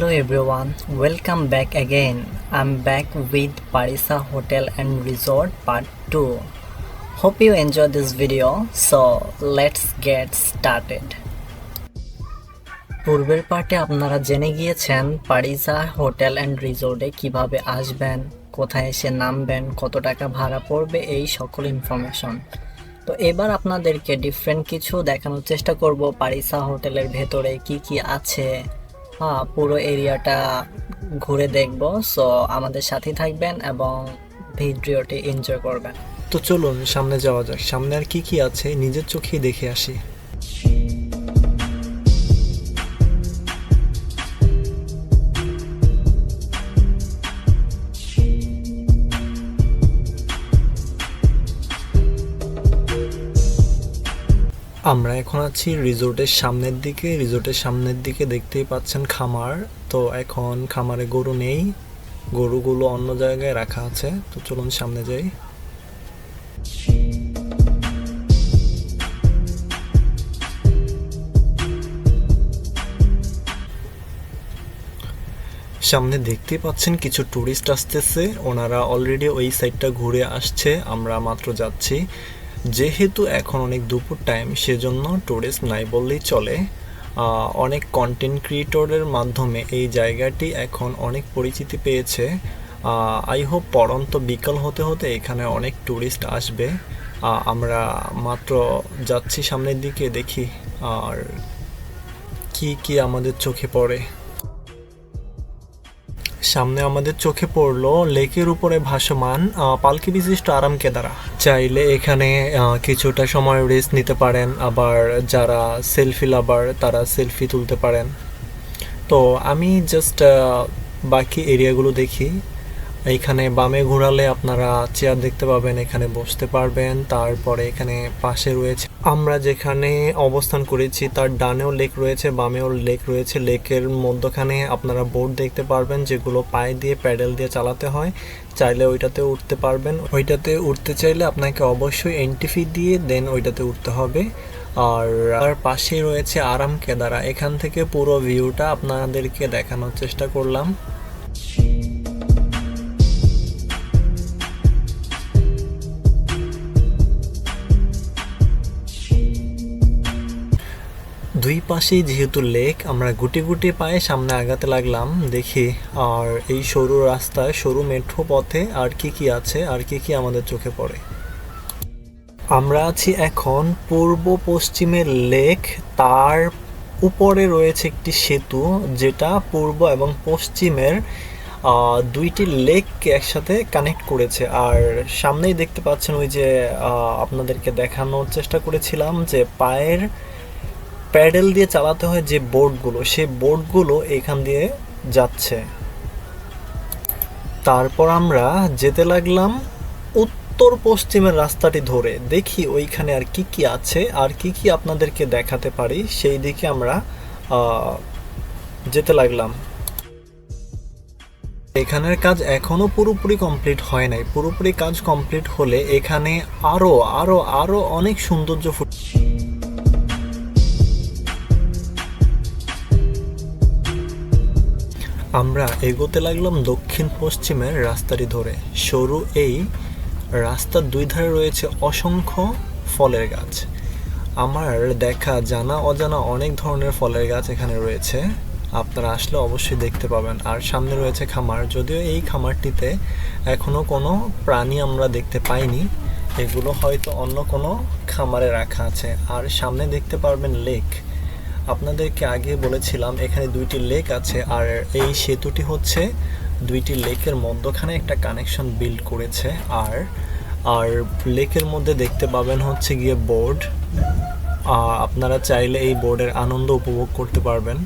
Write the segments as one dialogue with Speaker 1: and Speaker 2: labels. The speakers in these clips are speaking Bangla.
Speaker 1: Hello everyone, welcome back again. I'm back with Parisa Hotel and Resort Part 2. Hope you enjoy this video. So let's get started. পূর্বের পার্টে আপনারা জেনে গিয়েছেন পারিসা হোটেল অ্যান্ড রিসোর্টে কীভাবে আসবেন কোথায় এসে নামবেন কত টাকা ভাড়া পড়বে এই সকল ইনফরমেশন তো এবার আপনাদেরকে ডিফারেন্ট কিছু দেখানোর চেষ্টা করব পারিসা হোটেলের ভেতরে কি কি আছে পুরো এরিয়াটা ঘুরে দেখব। সো আমাদের সাথেই থাকবেন এবং ভিডিওটি এনজয় করবেন।
Speaker 2: তো চলুন, সামনে যাওয়া যাক। সামনে আর কি কি আছে? নিজের চোখেই দেখে আসি। আমরা এখন আছি রিসোর্টের সামনের দিকে। রিসোর্টের সামনের দিকে দেখতেই পাচ্ছেন খামার। তো এখন খামারে গরু নেই। গরুগুলো অন্য জায়গায় রাখা আছে। তো চলুন সামনে যাই। সামনে দেখতে পাচ্ছেন কিছু ট্যুরিস্ট আসতেছে। ওনারা অলরেডি ওই সাইডটা ঘুরে আসছে। আমরা মাত্র যাচ্ছি। যেহেতু এখন অনেক দুপুর টাইম সেজন্য ট্যুরিস্ট নাই বললেই চলে। অনেক কন্টেন্ট ক্রিয়েটরের মাধ্যমে এই জায়গাটি এখন অনেক পরিচিতি পেয়েছে। আই হোপ পরন্ত বিকাল হতে হতে এখানে অনেক ট্যুরিস্ট আসবে। আমরা মাত্র যাচ্ছি সামনের দিকে, দেখি আর কি কি আমাদের চোখে পড়ে। সামনে আমাদের চোখে পড়ল লেকের উপরে ভাসমান পালকি বিশিষ্ট আরাম কেদারা। চাইলে এখানে কিছুটা সময় রেস্ট নিতে পারেন, আবার যারা সেলফি লাভার তারা সেলফি তুলতে পারেন। তো আমি জাস্ট বাকি এরিয়াগুলো দেখি। এইখানে বামে ঘোরালে আপনারা চেয়ার দেখতে পাবেন, এখানে বসতে পারবেন, তারপরে এখানে পাশে রয়েছে, আমরা যেখানে অবস্থান করেছি তার ডানেও লেক রয়েছে, বামেও লেক রয়েছে, লেকের মধ্যখানে আপনারা বোর্ড দেখতে পারবেন যেগুলো পায়ে দিয়ে প্যাডেল দিয়ে চালাতে হয়, চাইলে ওইটাতে উঠতে পারবেন। ওইটাতে উঠতে চাইলে আপনাকে অবশ্যই এন্ট্রি দিয়ে দেন ওইটাতে উঠতে হবে। আর আর পাশেই রয়েছে আরাম কেদারা, এখান থেকে পুরো ভিউটা আপনাদেরকে দেখানোর চেষ্টা করলাম। দুই পাশেই যেহেতু লেক, আমরা গুটি গুটি পায়ে সামনে আগাতে লাগলাম। দেখি, আর এই সরু রাস্তায়, সরু মেট্রো পথে আর কি কি আছে, আর কি কি আমাদের চোখে পড়ে। আমরা আছি এখন পূর্ব পশ্চিমের লেক। তার উপরে রয়েছে একটি সেতু, যেটা পূর্ব এবং পশ্চিমের দুইটি লেককে একসাথে কানেক্ট করেছে। আর সামনেই দেখতে পাচ্ছেন ওই যে আপনাদেরকে দেখানোর চেষ্টা করেছিলাম যে পায়ের প্যাডেল দিয়ে চালাতে হয় যে বোর্ডগুলো, সেই বোর্ডগুলো এখান দিয়ে যাচ্ছে। তারপর আমরা যেতে লাগলাম উত্তর পশ্চিমের রাস্তাটি ধরে। দেখি ওইখানে আর কি কি আছে, আর কি কি আপনাদেরকে দেখাতে পারি। সেই দিকে আমরা যেতে লাগলাম। এখানের কাজ এখনও পুরোপুরি কমপ্লিট হয় নাই। পুরোপুরি কাজ কমপ্লিট হলে এখানে আরও আরও আরও অনেক সৌন্দর্য ফুটে আমরা এগোতে লাগলাম দক্ষিণ পশ্চিমের রাস্তাটি ধরে। সরু এই রাস্তার দুই ধারে রয়েছে অসংখ্য ফলের গাছ। আমার দেখা জানা অজানা অনেক ধরনের ফলের গাছ এখানে রয়েছে। আপনারা আসলে অবশ্যই দেখতে পাবেন। আর সামনে রয়েছে খামার। যদিও এই খামারটিতে এখনও কোনো প্রাণী আমরা দেখতে পাইনি। এগুলো হয়তো অন্য কোনো খামারে রাখা আছে। আর সামনে দেখতে পারবেন লেক। আপনাদেরকে আগে বলেছিলাম, এখানে দুইটি লেক আছে, আর এই সেতুটি হচ্ছে দুইটি লেকের মধ্যখানে একটা কানেকশন বিল্ড করেছে, আর আর লেকের মধ্যে দেখতে পাবেন হচ্ছে গিয়ে বোর্ড আপনারা চাইলে এই বোর্ডের আনন্দ উপভোগ করতে পারবেন।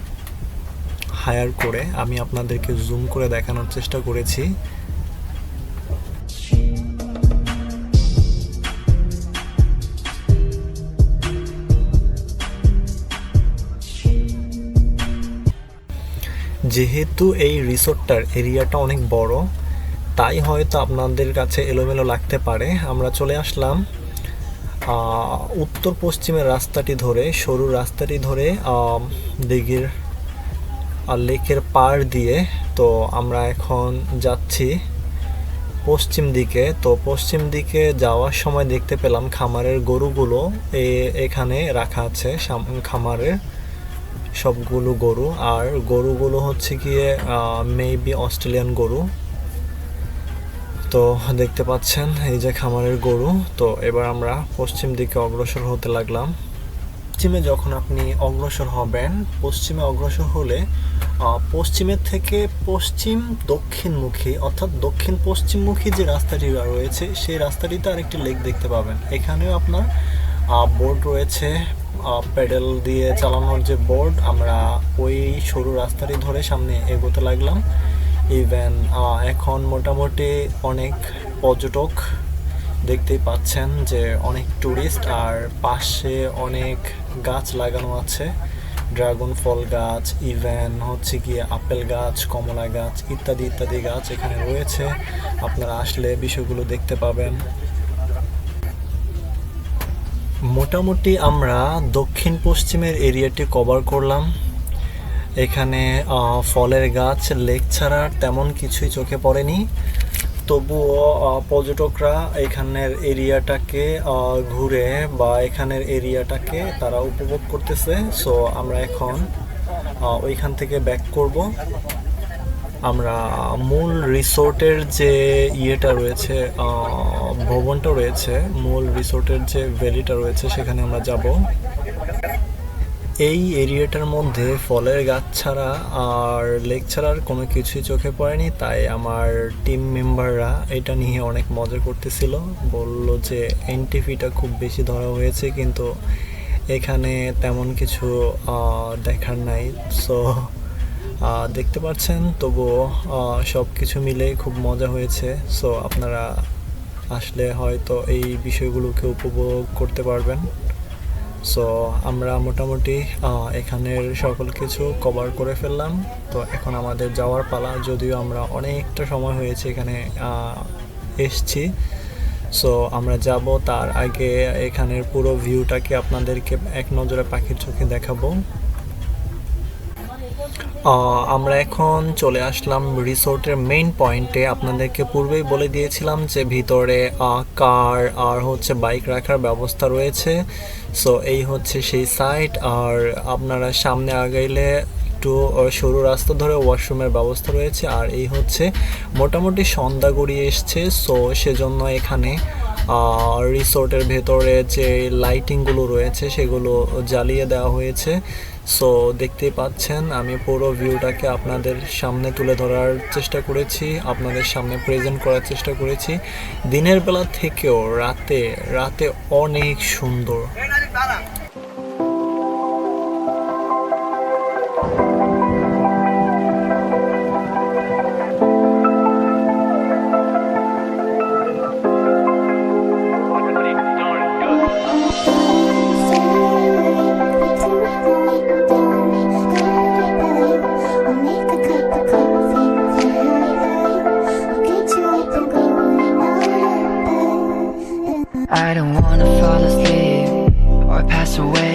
Speaker 2: হায়ার করে আমি আপনাদেরকে জুম করে দেখানোর চেষ্টা করেছি। যেহেতু এই রিসোর্টটার এরিয়াটা অনেক বড়, তাই হয়তো আপনাদের কাছে এলোমেলো লাগতে পারে। আমরা চলে আসলাম উত্তর পশ্চিমের রাস্তাটি ধরে, সরু রাস্তাটি ধরে দিঘির লেকের পাড় দিয়ে। তো আমরা এখন যাচ্ছি পশ্চিম দিকে। তো পশ্চিম দিকে যাওয়ার সময় দেখতে পেলাম খামারের গরুগুলো এখানে রাখা আছে খামারের। সবগুলো গরু। আর গরুগুলো হচ্ছে গিয়ে মেবি অস্ট্রেলিয়ান গরু। তো দেখতে পাচ্ছেন, এই যে খামারের গরু। তো এবার আমরা পশ্চিম দিকে অগ্রসর হতে লাগলাম। পশ্চিমে যখন আপনি অগ্রসর হবেন, পশ্চিমে অগ্রসর হলে পশ্চিমের থেকে পশ্চিম দক্ষিণমুখী, অর্থাৎ দক্ষিণ পশ্চিমমুখী যে রাস্তাটি রয়েছে, সেই রাস্তাটিতে আরেকটি লেক দেখতে পাবেন। এখানেও আপনার বোর্ড রয়েছে প্যাডেল দিয়ে চালানোর যে বোর্ড আমরা ওই সরু রাস্তাটি ধরে সামনে এগোতে লাগলাম। ইভেন এখন মোটামুটি অনেক পর্যটক দেখতেই পাচ্ছেন যে অনেক টুরিস্ট আর পাশে অনেক গাছ লাগানো আছে। ড্রাগন ফল গাছ ইভেন হচ্ছে গিয়ে আপেল গাছ, কমলা গাছ, ইত্যাদি ইত্যাদি গাছ এখানে রয়েছে। আপনারা আসলে বিষয়গুলো দেখতে পাবেন। মোটামুটি আমরা দক্ষিণ পশ্চিমের এরিয়াটি কভার করলাম। এখানে ফলের গাছ লেক ছাড়া তেমন কিছুই চোখে পড়েনি। তবুও পর্যটকরা এখানের এরিয়াটাকে ঘুরে বা এখানের এরিয়াটাকে তারা উপভোগ করতেছে। সো আমরা এখন ওইখান থেকে ব্যাক করব। আমরা মূল রিসোর্টের যে ইয়েটা রয়েছে ভবনটা রয়েছে, মূল রিসোর্টের যে ভ্যালিটা রয়েছে, সেখানে আমরা যাব। এই এরিয়াটার মধ্যে ফলের গাছ ছাড়া আর লেক ছাড়ার কোনো কিছুই চোখে পড়েনি, তাই আমার টিম মেম্বাররা এটা নিয়ে অনেক মজা করতেছিল। বলল যে এনটিভিটা খুব বেশি ধরা হয়েছে, কিন্তু এখানে তেমন কিছু দেখার নাই। সো দেখতে পাচ্ছেন, তবুও সব কিছু মিলে খুব মজা হয়েছে। সো আপনারা আসলে হয়তো এই বিষয়গুলোকে উপভোগ করতে পারবেন। সো আমরা মোটামুটি এখানের সকল কিছু কভার করে ফেললাম। তো এখন আমাদের যাওয়ার পালা, যদিও আমরা অনেকটা সময় হয়েছে এখানে এসছি। সো আমরা যাব তার আগে এখানের পুরো ভিউটাকে আপনাদেরকে এক নজরে পাখির চোখে দেখাবো। আমরা এখন চলে আসলাম রিসোর্টের মেইন পয়েন্টে আপনাদেরকে পূর্বেই বলে দিয়েছিলাম যে ভিতরে কার আর হচ্ছে বাইক রাখার ব্যবস্থা রয়েছে। সো এই হচ্ছে সেই সাইট আর আপনারা সামনে আগাইলে একটু সরু রাস্তা ধরে ওয়াশরুমের ব্যবস্থা রয়েছে। আর এই হচ্ছে মোটামুটি সন্ধ্যা গড়িয়ে এসছে। সো সেজন্য এখানে রিসোর্টের ভেতরে যে লাইটিংগুলো রয়েছে, সেগুলো জ্বালিয়ে দেওয়া হয়েছে। সো দেখতেই পাচ্ছেন, আমি পুরো ভিউটাকে আপনাদের সামনে তুলে ধরার চেষ্টা করেছি, আপনাদের সামনে প্রেজেন্ট করার চেষ্টা করেছি। দিনের বেলা থেকেও রাতে রাতে অনেক সুন্দর।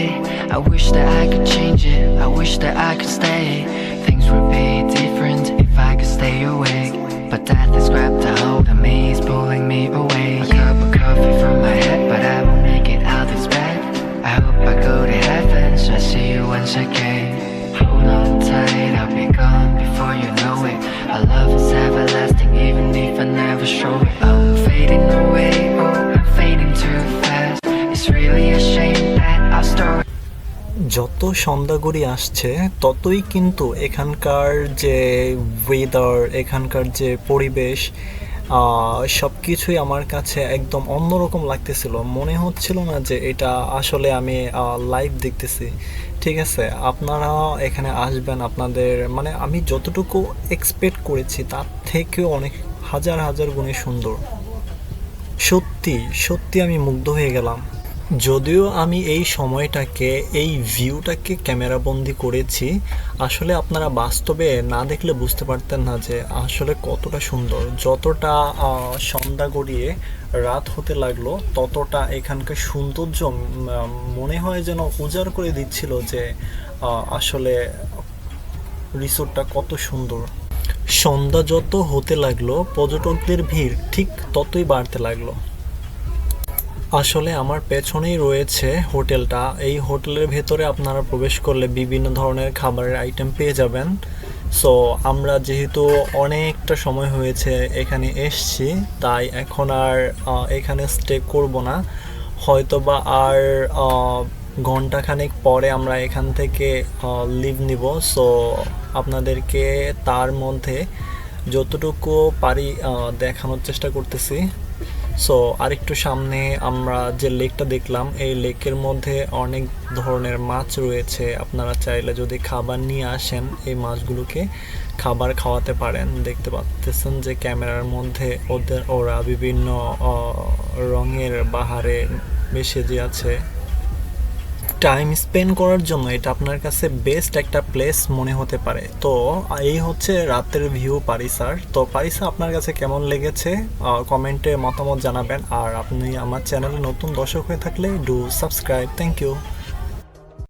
Speaker 3: I wish that I could change it. I wish that I could stay. Things would be different if I could stay awake. But death has grabbed a hold of me, he's pulling me away. A cup of coffee from my head, but I won't make it out this bed. I hope I go to heaven, so I see you once again. Hold on tight, I'll be gone before you know it. Our love is everlasting, even if I never show it.
Speaker 2: যত সন্ধ্যা গড়ি আসছে, ততই কিন্তু এখানকার যে ওয়েদার এখানকার যে পরিবেশ সব কিছুই আমার কাছে একদম অন্যরকম লাগতেছিল। মনে হচ্ছিল না যে এটা আসলে আমি লাইভ দেখতেছি। ঠিক আছে, আপনারা এখানে আসবেন আপনাদের মানে আমি যতটুকু এক্সপেক্ট করেছি, তার থেকেও অনেক, হাজার হাজার গুণে সুন্দর। সত্যি সত্যি আমি মুগ্ধ হয়ে গেলাম। যদিও আমি এই সময়টাকে, এই ভিউটাকে ক্যামেরাবন্দি করেছি, আসলে আপনারা বাস্তবে না দেখলে বুঝতে পারতেন না যে আসলে কতটা সুন্দর। যতটা সন্ধ্যা গড়িয়ে রাত হতে লাগল, ততটা এখানকার সৌন্দর্য মনে হয় যেন উজাড় করে দিচ্ছিল যে আসলে রিসোর্টটা কত সুন্দর। সন্ধ্যা যত হতে লাগল, পর্যটকদের ভিড় ঠিক ততই বাড়তে লাগল। আসলে আমার পেছনেই রয়েছে হোটেলটা। এই হোটেলের ভেতরে আপনারা প্রবেশ করলে বিভিন্ন ধরনের খাবারের আইটেম পেয়ে যাবেন। সো আমরা যেহেতু অনেকটা সময় হয়েছে এখানে এসছি, তাই এখন আর এখানে স্টে করব না। হয়তো বা আর ঘন্টাখানেক পরে আমরা এখান থেকে লিভ নিব। সো আপনাদেরকে তার মধ্যে যতটুকু পারি দেখানোর চেষ্টা করতেছি। সো আরেকটু সামনে আমরা যে লেকটা দেখলাম, এই লেকের মধ্যে অনেক ধরনের মাছ রয়েছে। আপনারা চাইলে যদি খাবার নিয়ে আসেন, এই মাছগুলোকে খাবার খাওয়াতে পারেন। দেখতে পাচ্ছেন যে ক্যামেরার মধ্যে ওদের, ওরা বিভিন্ন রঙের বাহারে মেশে যে আছে। টাইম স্পেন্ড করার জন্য এটা আপনার কাছে বেস্ট একটা প্লেস মনে হতে পারে। তো, এই হচ্ছে রাতের ভিউ পারিসার। তো, পারিসা, আপনার কাছে কেমন লেগেছে? কমেন্টে মতামত জানাবেন। আর আপনি আমার চ্যানেলে নতুন দর্শক হয়ে থাকলে ডু সাবস্ক্রাইব থ্যাংক ইউ